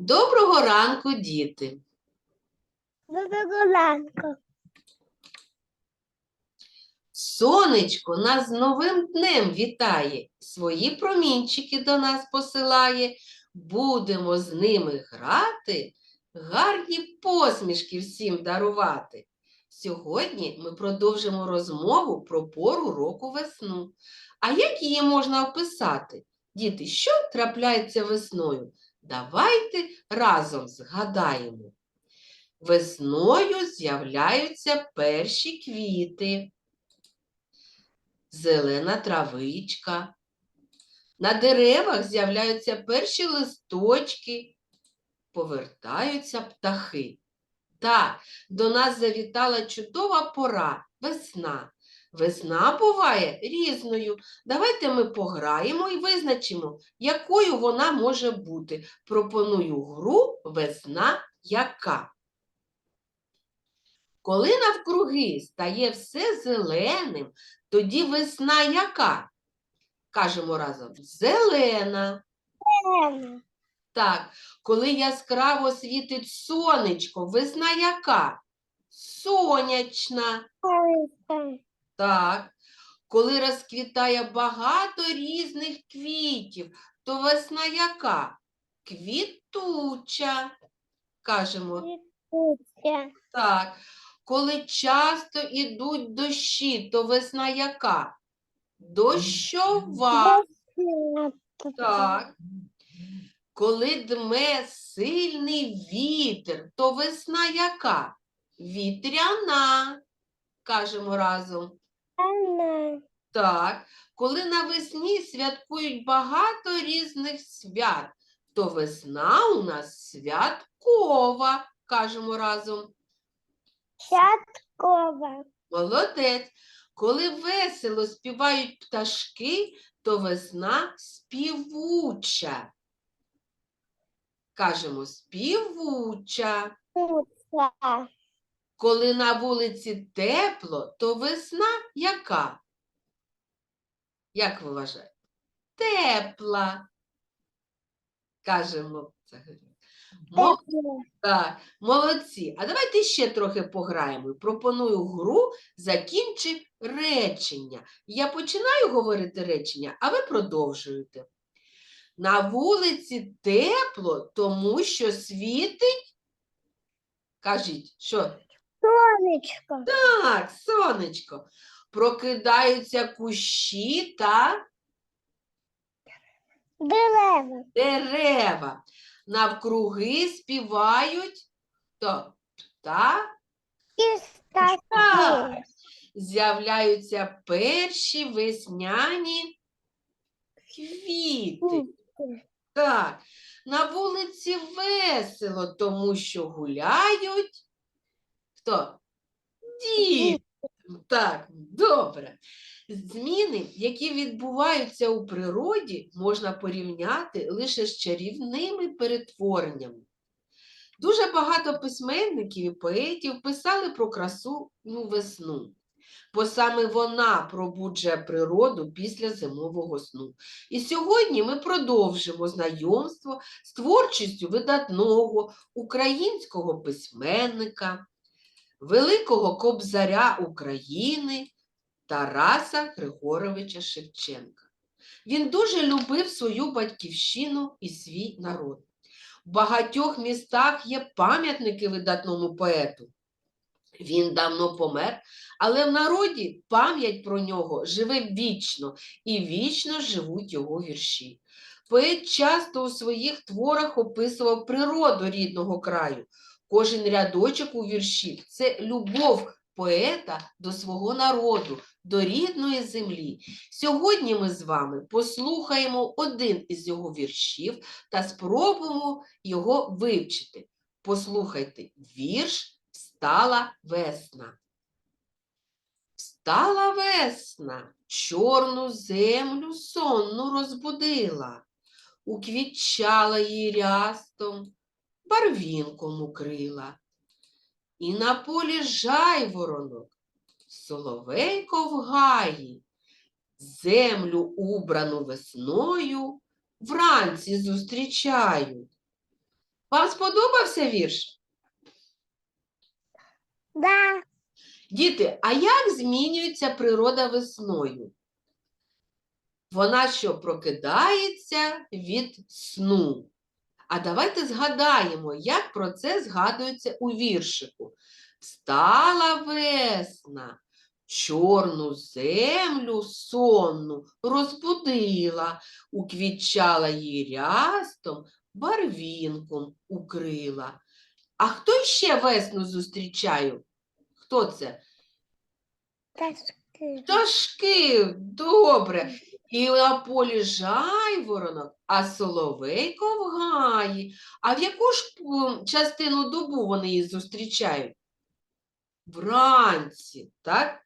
Доброго ранку, діти! Доброго ранку. Сонечко нас з новим днем вітає, свої промінчики до нас посилає. Будемо з ними грати, гарні посмішки всім дарувати. Сьогодні ми продовжимо розмову про пору року весну. А як її можна описати? Діти, що трапляється весною? Давайте разом згадаємо. Весною з'являються перші квіти, зелена травичка. На деревах з'являються перші листочки, повертаються птахи. Так, до нас завітала чудова пора весна. Весна буває різною. Давайте ми пограємо і визначимо, якою вона може бути. Пропоную гру весна яка. Коли навкруги стає все зеленим, тоді весна яка? Кажемо разом зелена. Зелена. Так, коли яскраво світить сонечко, весна яка? Сонячна. Сонечко. Так. Коли розквітає багато різних квітів, то весна яка? Квітуча. Кажемо Квітуча. так. Коли часто ідуть дощі, то весна яка? Дощова. Весна. Так. Коли дме сильний вітер, то весна яка? Вітряна. Кажемо разом. Так. Коли навесні святкують багато різних свят, то весна у нас святкова. Кажемо разом. Святкова. Молодець. Коли весело співають пташки, то весна співуча. Кажемо співуча. Квітуча. Коли на вулиці тепло, то весна яка? Як ви вважаєте? Тепла. Кажемо. це. Мо- Так, молодці. А давайте ще трохи пограємо. Пропоную гру закінчи речення. Я починаю говорити речення, а ви продовжуєте. На вулиці тепло, тому що світить. Кажіть, що? Сонечко. Так, сонечко. Прокидаються кущі та Дерева. дерева. Навкруги співають то та І. Так. з'являються перші весняні квіти. Так, на вулиці весело, тому що гуляють. Хто? Діти. Так, добре. Зміни, які відбуваються у природі, можна порівняти лише з чарівними перетвореннями. Дуже багато письменників і поетів писали про красу ну, весну, бо саме вона пробуджує природу після зимового сну. І сьогодні ми продовжимо знайомство з творчістю видатного українського письменника, великого кобзаря України Тараса Григоровича Шевченка. Він дуже любив свою батьківщину і свій народ. В багатьох містах є пам'ятники видатному поету. Він давно помер, але в народі пам'ять про нього живе вічно і вічно живуть його вірші. Поет часто у своїх творах описував природу рідного краю. Кожен рядочок у вірші це любов поета до свого народу, до рідної землі. Сьогодні ми з вами послухаємо один із його віршів та спробуємо його вивчити. Послухайте вірш Встала весна. Встала весна, чорну землю сонну розбудила, уквітчала її рястом, барвінком укрила. І на полі жайворонок, соловейко в гаї, землю убрану весною вранці зустрічають. Вам сподобався вірш? Да. Діти, а як змінюється природа весною? Вона що прокидається від сну. А давайте згадаємо, як про це згадується у віршику. Встала весна, чорну землю сонну розбудила, уквітчала її рястом, барвінком укрила. А хто ще весну зустрічає? Хто це? Ташки. Пташки, добре. І на полі жайворонок, а соловейко в гаї. А в яку ж частину добу вони її зустрічають? Вранці, так?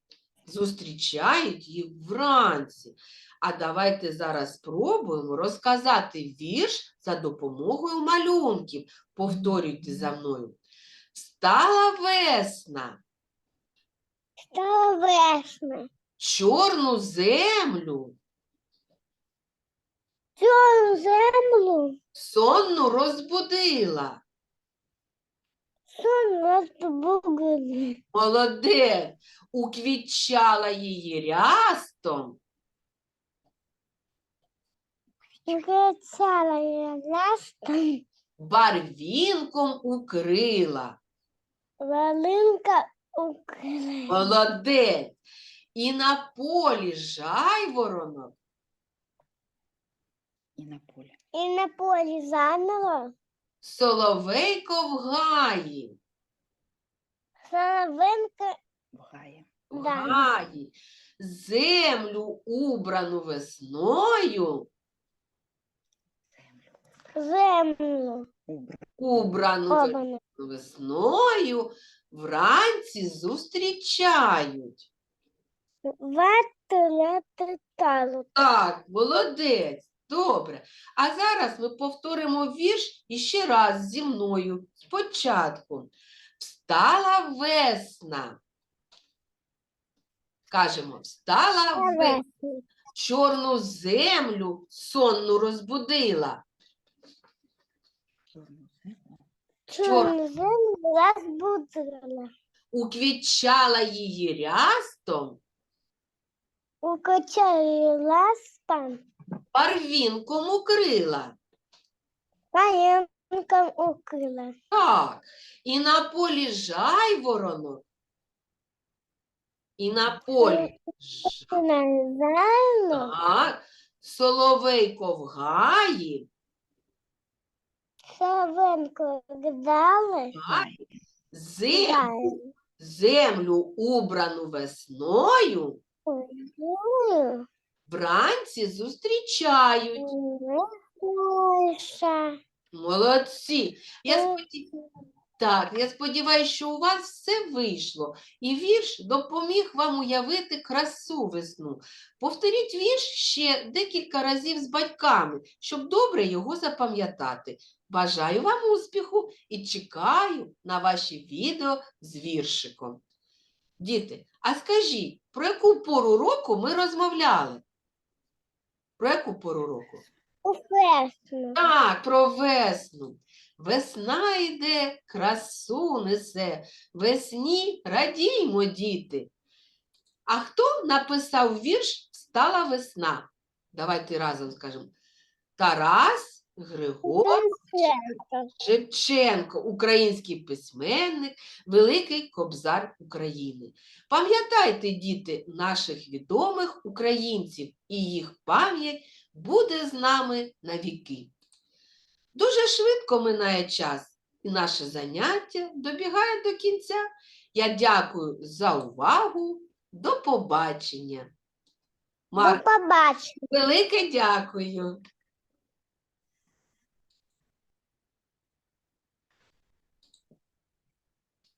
Зустрічають її вранці. А давайте зараз спробуємо розказати вірш за допомогою малюнків. Повторюйте за мною. Встала весна, Стала весна. чорну землю Цю землю сонну розбудила. сон розбугли. Молодець, уквітчала її рястом, Кричала я ластом. барвінком укрила. Валинка укрила. Молодець. І на полі жайворонок, І на полі. І на полі заново соловейко в гаї, Соловинка Бухає. в Да. гаї, землю убрану весною, Землю. землю Убра. убрану обана. весною, вранці зустрічають. Вату. Так, молодець, добре. А зараз ми повторимо вірш іще раз зі мною спочатку. Встала весна. Кажемо, встала весна, чорну землю сонну розбудила. Чорну землю. Чорну землю розбудила. Уквітчала її рястом, Укачали ластом. барвінком укрила. Паєнком укрила. Так, і на полі жайворонок, і на полі ж- На землю так, соловейко в гаї, Соловинку гдали. так, землю, землю убрану весною, Ой, вранці зустрічають. Молодці. Я Е. споді... Так, я сподіваюся, що у вас все вийшло, і вірш допоміг вам уявити красу весну. Повторіть вірш ще декілька разів з батьками, щоб добре його запам'ятати. Бажаю вам успіху і чекаю на ваші відео з віршиком. Діти, а скажіть, про яку пору року ми розмовляли? Про яку пору року? У весну. Так, про весну. Весна йде, красу несе, весні радіймо, діти. А хто написав вірш Стала весна? Давайте разом скажемо. Тарас Григорович Шевченко, український письменник, великий кобзар України. Пам'ятайте, діти, наших відомих українців, і їх пам'ять буде з нами навіки. Дуже швидко минає час, і наше заняття добігає до кінця. Я дякую за увагу. До побачення. До побачення. велике дякую.